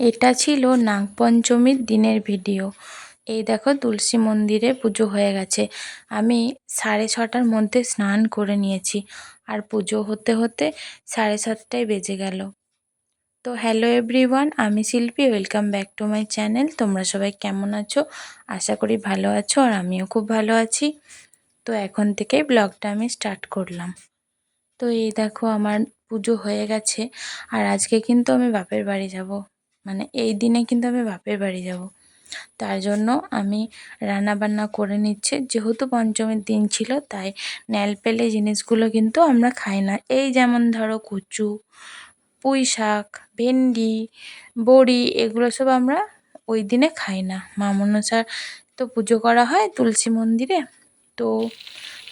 এটা ছিল নাগপঞ্চমীর দিনের ভিডিও। এই দেখো তুলসী মন্দিরে পুজো হয়ে গেছে। আমি সাড়ে ছটার মধ্যে স্নান করে নিয়েছি। আর পুজো হতে হতে সাড়ে সাতটায় বেজে গেল। তো হ্যালো এভরিওয়ান, আমি Shilpi. Welcome back to my channel. তোমরা সবাই কেমন আছো? আশা করি ভালো আছো আর আমিও খুব ভালো আছি। তো এখন থেকেই ব্লগটা আমি স্টার্ট করলাম। তো এই দেখো আমার পুজো হয়ে গেছে। আর আজকে কিন্তু আমি বাপের বাড়ি যাব। মানে এই দিনে কিন্তু আমি বাপের বাড়ি যাব। তার জন্য আমি রান্না বান্না করে নিচ্ছে। যেহেতু পঞ্চমীর দিন ছিল, তাই ন্যাল পেলে জিনিসগুলো কিন্তু আমরা খাই না। এই যেমন ধরো কচু, পুঁই শাক, ভেন্ডি, বড়ি, এগুলো সব আমরা ওই দিনে খাই না। মা মনসার তো পুজো করা হয় তুলসী মন্দিরে। তো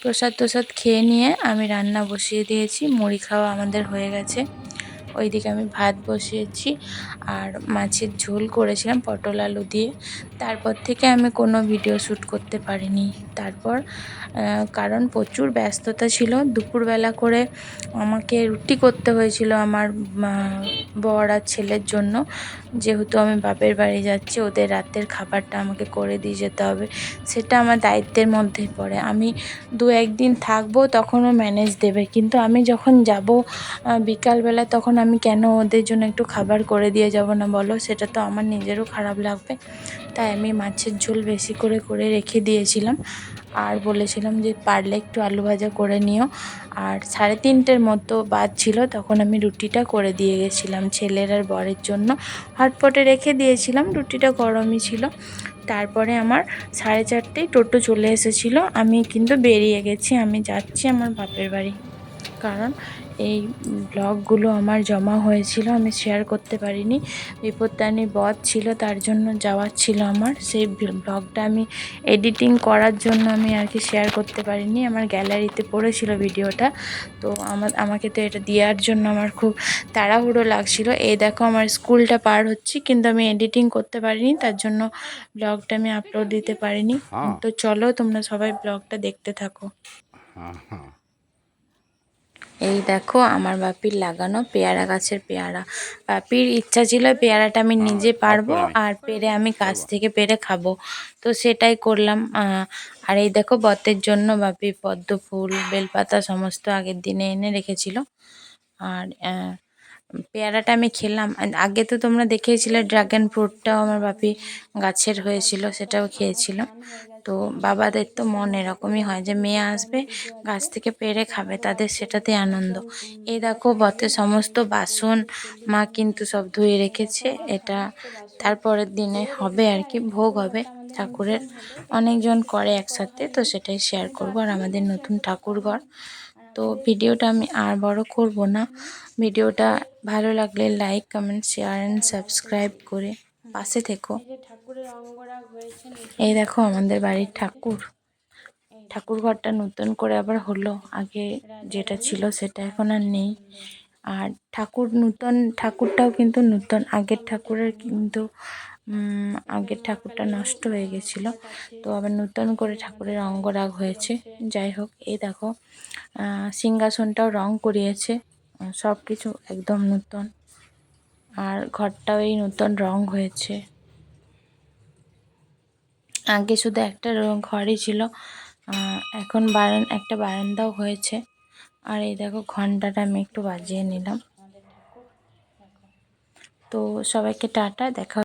প্রসাদ তোসাদ খেয়ে নিয়ে আমি রান্না বসিয়ে দিয়েছি। মুড়ি খাওয়া আমাদের হয়ে গেছে। ওইদিকে আমি ভাত বসিয়েছি আর মাছের ঝোল করেছিলাম পটল আলু দিয়ে। তারপর থেকে আমি কোনো ভিডিও শ্যুট করতে পারিনি। তারপর কারণ প্রচুর ব্যস্ততা ছিল। দুপুরবেলা করে আমাকে রুটি করতে হয়েছিল আমার বর আর ছেলের জন্য। যেহেতু আমি বাপের বাড়ি যাচ্ছি, ওদের রাতের খাবারটা আমাকে করে দিয়ে যেতে হবে। সেটা আমার দায়িত্বের মধ্যেই পড়ে। আমি দু একদিন থাকব, তখনও ম্যানেজ দেবে। কিন্তু আমি যখন যাব বিকালবেলা তখন আমি কেন ওদের জন্য একটু খাবার করে দিয়ে যাব না বলো? সেটা তো আমার নিজেরও খারাপ লাগবে। তাই আমি মাছের ঝোল বেশি করে করে রেখে দিয়েছিলাম। আর বলেছিলাম যে পারলে একটু আলু ভাজা করে নিও। আর সাড়ে তিনটের মতো বাদ ছিল, তখন আমি রুটিটা করে দিয়ে গেছিলাম ছেলের আর বরের জন্য। হটপটে রেখে দিয়েছিলাম, রুটিটা গরমই ছিল। তারপরে আমার সাড়ে চারটেই টোটো চলে এসেছিল। আমি কিন্তু বেরিয়ে গেছি, আমি যাচ্ছি আমার বাপের বাড়ি। কারণ এই ব্লগগুলো আমার জমা হয়েছিল আমি শেয়ার করতে পারিনি। বিপত্তানি বধ ছিল তার জন্য যাওয়ার ছিল আমার। সেই ব্লগটা আমি এডিটিং করার জন্য আমি আর কি শেয়ার করতে পারিনি। আমার গ্যালারিতে পড়েছিল ভিডিওটা। তো আমার আমাকে তো এটা দেওয়ার জন্য আমার খুব তাড়াহুড়ো লাগছিল। এই দেখো আমার স্কুলটা পার হচ্ছি কিন্তু আমি এডিটিং করতে পারিনি তার জন্য ব্লগটা আমি আপলোড দিতে পারিনি। তো চলো তোমরা সবাই ব্লগটা দেখতে থাকো। এই দেখো আমার বাপির লাগানো পেয়ারা গাছের পেয়ারা। বাপির ইচ্ছা ছিল পেয়ারাটা আমি নিজে পারব আর পেরে আমি কাছ থেকে পেরে খাব। তো সেটাই করলাম আর এই দেখো বতের জন্য বাপি পদ্ম ফুল বেলপাতা সমস্ত আগের দিনে এনে রেখেছিল। আর পেয়ারাটা আমি খেলাম। আগে তো তোমরা দেখেছিলে ড্রাগন ফ্রুটটাও আমার বাপি গাছের হয়েছিল, সেটাও খেয়েছিলাম তো বাবাদের তো মন এরকমই হয় যে মেয়ে আসবে, গাছ থেকে পেরে খাবে, তাদের সেটাতে আনন্দ। এই দেখো বতে সমস্ত বাসন মা কিন্তু সব ধুয়ে রেখেছে, এটা তারপরের দিনে হবে আর কি, ভোগ হবে। ঠাকুরের অনেকজন করে একসাথে, তো সেটাই শেয়ার করব আর আমাদের নতুন ঠাকুর ঘর তো ভিডিওটা আমি আর বড় করব না, ভিডিওটা ভালো লাগলে like comment share and subscribe করে পাশে থেকো। এই দেখো আমাদের বাড়ির ঠাকুর। ঠাকুর ঘরটা নতুন করে আবার হলো। আগে যেটা ছিল সেটা এখন আর নেই। আর ঠাকুর নূতন ঠাকুরটাও কিন্তু নূতন। আগের ঠাকুরের কিন্তু আগের ঠাকুরটা নষ্ট হয়ে গেছিল। তো আবার নূতন করে ঠাকুরের অঙ্গরাগ হয়েছে। যাই হোক এই দেখো সিংহাসনটাও রং করিয়েছে। সব কিছু একদম নতুন। আর ঘরটাও এই নতুন রং হয়েছে। আগে শুধু একটা ঘরই ছিল। এখন বারান, একটা বারান্দাও হয়েছে। আর এই দেখো ঘন্টাটা আমি একটু বাজিয়ে নিলাম। তো সবাইকে টাটা, দেখা